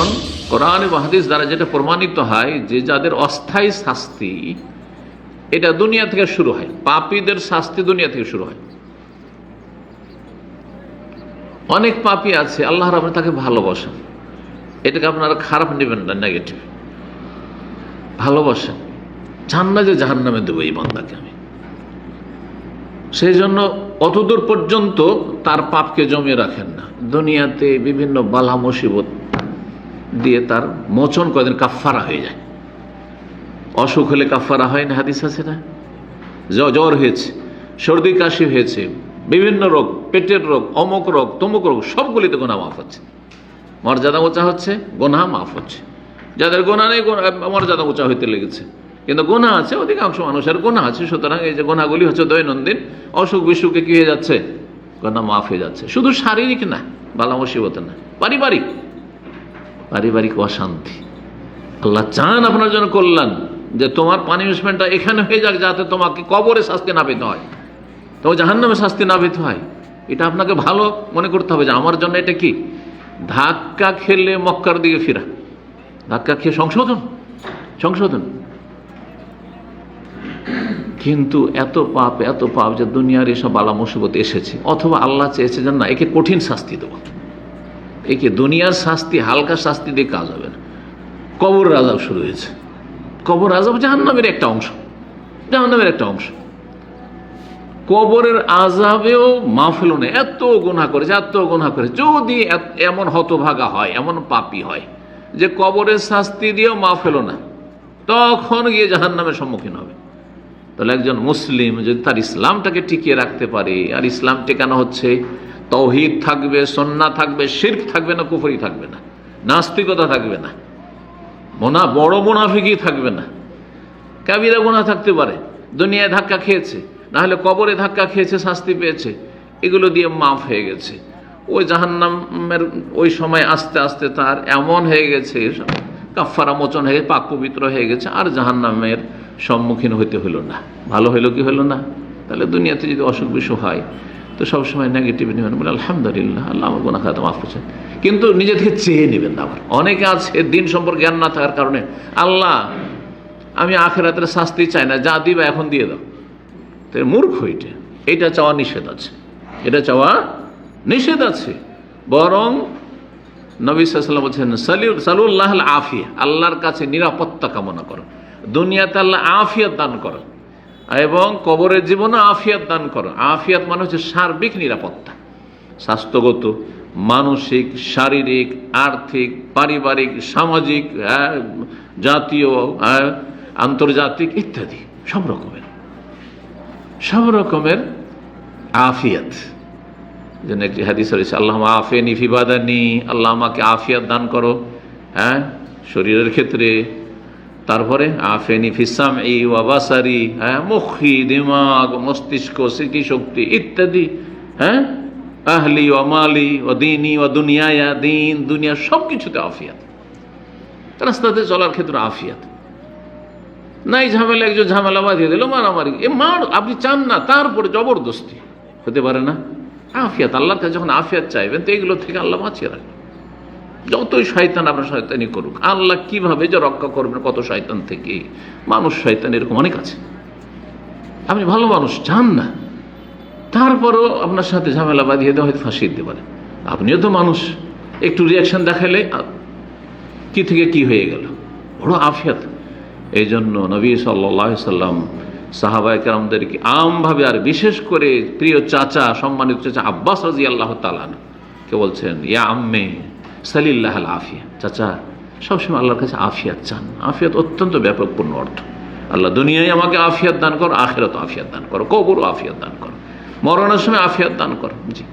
কারণ কোরআন এবং হাদিস দ্বারা যেটা প্রমাণিত হয় যে যাদের অস্থায়ী শাস্তি, এটা দুনিয়া থেকে শুরু হয়। পাপীদের শাস্তি দুনিয়া থেকে শুরু হয়। অনেক পাপী আছে, আল্লাহ রাবণ তাকে ভালোবাসেন। এটাকে আপনারা খারাপ নেবেন না নেগেটিভ ভালোবাসেন। চান না যে জাহান নামে দেবো এই বান্দাকে আমি। সেই জন্য অতদূর পর্যন্ত তার পাপকে জমিয়ে রাখেন না। দুনিয়াতে বিভিন্ন বালা মুসিবত দিয়ে তার মোচন কদিন কাফারা হয়ে যায়। অসুখ হলে কাফারা হয় না, হাদিস আছে না? জ্বর হয়েছে, সর্দি, কাশি হয়েছে, বিভিন্ন রোগ, পেটের রোগ, অমুক রোগ, তমুক রোগ সবগুলিতে গোনা মাফ হচ্ছে। মর্যাদা উঁচা হচ্ছে, গোনা মাফ হচ্ছে। যাদের গোনা নেই মর্যাদা উঁচা হইতে লেগেছে। কিন্তু গোনা আছে, অধিকাংশ মানুষের গোনা আছে। সুতরাং এই যে গোনাগুলি হচ্ছে দৈনন্দিন, অসুখ বিসুখে কি হয়ে যাচ্ছে? গোনা মাফ হয়ে যাচ্ছে। শুধু শারীরিক না, বালা মুসিবত না, পারিবারিক। পারিবারিক অশান্তি। আল্লাহ চান আপনার জন্য কল্যাণ, যে তোমার পানিশমেন্টটা এখানে হয়ে যাক যাতে তোমাকে কবরে শাস্তি না পেতে হয়। তোমার জাহান্নামে শাস্তি না পেতে হয়। এটা আপনাকে ভালো মনে করতে হবে যে আমার জন্য এটা কি? ধাক্কা খেলে মক্কার দিকে ফেরা। ধাক্কা খেয়ে সংশোধন সংশোধন। কিন্তু এত পাপ এত পাপ যে দুনিয়ার এসব বালা মুসিবত এসেছে। অথবা আল্লাহ চেয়েছে যে না, একে কঠিন শাস্তি দেবো। একে দুনিয়ার শাস্তি, হালকা শাস্তি দিয়ে কাজ হবে না। কবর রাজাব শুরু হয়েছে। কবর রাজাব জাহান্নামের একটা অংশ। জাহান্নামের একটা অংশ। কবরের আজাবেও মাফেল নেই। এত গুণা করেছে, এত গুণা করে যদি এমন হতভাগা হয়, এমন পাপি হয়, যে কবরের শাস্তি দিয়েও মাফেল না, তখন গিয়ে জাহান্নামের সম্মুখীন হবে। তাহলে একজন মুসলিম যদি তার ইসলামটাকে টিকিয়ে রাখতে পারে, আর ইসলাম টেকানো হচ্ছে তৌহিদ থাকবে সন্না থাকবে, শির্ক থাকবে না, কুফরি থাকবে না, নাস্তিকতা থাকবে না, মোনা, বড় মোনাফিকই থাকবে না। কাবিরা গোনা থাকতে পারে, দুনিয়ায় ধাক্কা খেয়েছে না হলে কবরে ধাক্কা খেয়েছে, শাস্তি পেয়েছে, এগুলো দিয়ে মাফ হয়ে গেছে। ওই জাহান্নামের ওই সময় আস্তে আস্তে তার এমন হয়ে গেছে কাফারা মোচন হয়ে, পাক পবিত্র হয়ে গেছে, আর জাহান্নামের সম্মুখীন হইতে হলো না। ভালো হইল কি হলো না? তাহলে দুনিয়াতে যদি অসুখ বিসুখ হয় তো সবসময় নেগেটিভ নেবেন। বলে, আলহামদুলিল্লাহ, আল্লাহ আমার গোনা খাতে মাফ করছেন। কিন্তু নিজে থেকে চেয়ে নেবেন না আবার। অনেকে আছে, দিন সম্পর্কে জ্ঞান না থাকার কারণে, আল্লাহ, আমি আখেরাতের শাস্তি চাই না, যা দিবা এখন দিয়ে দাও। তো মূর্খ এটা। এটা চাওয়া নিষেধ আছে। এটা চাওয়া নিষেধ আছে। বরং নবী সাল্লাম বলছেন সালিউ সালুল্লাহ আফিয়া, আল্লাহর কাছে নিরাপত্তা কামনা করো। দুনিয়াতে আল্লাহ আফিয়া দান করো এবং কবরের জীবনে আফিয়াত দান করো। আফিয়াত মানে হচ্ছে সার্বিক নিরাপত্তা। স্বাস্থ্যগত মানসিক শারীরিক আর্থিক পারিবারিক সামাজিক হ্যাঁ, জাতীয় হ্যাঁ, আন্তর্জাতিক ইত্যাদি। সব রকমের। সব রকমের আফিয়াত। যেন একটি হাদিস রয়েছে আল্লাহ আফে নিফিবাদানি আল্লাহ আমাকে আফিয়াত দান করো হ্যাঁ শরীরের ক্ষেত্রে তারপরে আফে নিফিসাম ই ওয়াবাসারি হ্যাঁ মুখি দিমাগ মস্তিষ্ক স্মৃতি শক্তি ইত্যাদি হ্যাঁ আহলি ও মালি ও দিনী ও দুনিয়ায়া দিন দুনিয়া সব কিছুতে আফিয়াত। রাস্তাতে চলার ক্ষেত্রে আফিয়াত। নাই ঝামেলা, একজন ঝামেলা বাঁধিয়ে দিল, মারামারি। এ মার, আপনি চান না, তারপরে জবরদস্তি। হতে পারে না? আফিয়াত, আল্লাহর যখন আফিয়াত চাইবেন, তো এগুলো থেকে আল্লাহ বাঁচিয়ে রাখবেন। যতই শয়তান আপনার শয়তানি করুক, আল্লাহ কীভাবে যে রক্ষা করবেন, কত শয়তান থেকে? মানুষ শয়তান এরকম অনেক আছে। আপনি ভালো মানুষ, চান না। তারপরেও আপনার সাথে ঝামেলা বাঁধিয়ে দেওয়া হয়তো ফাঁসিয়ে দিতে পারে। আপনিও তো মানুষ। একটু রিয়াকশন দেখালে কি থেকে কি হয়ে গেল? বড় আফিয়াত। এই জন্য নবী সাল্লাহ সাল্লাম সাহাবাহিকরামদেরকে আমভাবে আর বিশেষ করে প্রিয় চাচা, সম্মানিত চাচা আব্বাস রাজি আল্লাহ তালান কে বলছেন, ইয়া আম্মে সালিল্লাহ আল আফিয়া। চাচা, সবসময় আল্লাহর কাছে আফিয়াত চান। আফিয়াত অত্যন্ত ব্যাপকপূর্ণ অর্থ। আল্লাহ দুনিয়ায় আমাকে আফিয়াত দান করো আখেরাত আফিয়াত দান করো, কবরও আফিয়াত দান করো, মরণের সময় আফিয়াত দান করো। জি।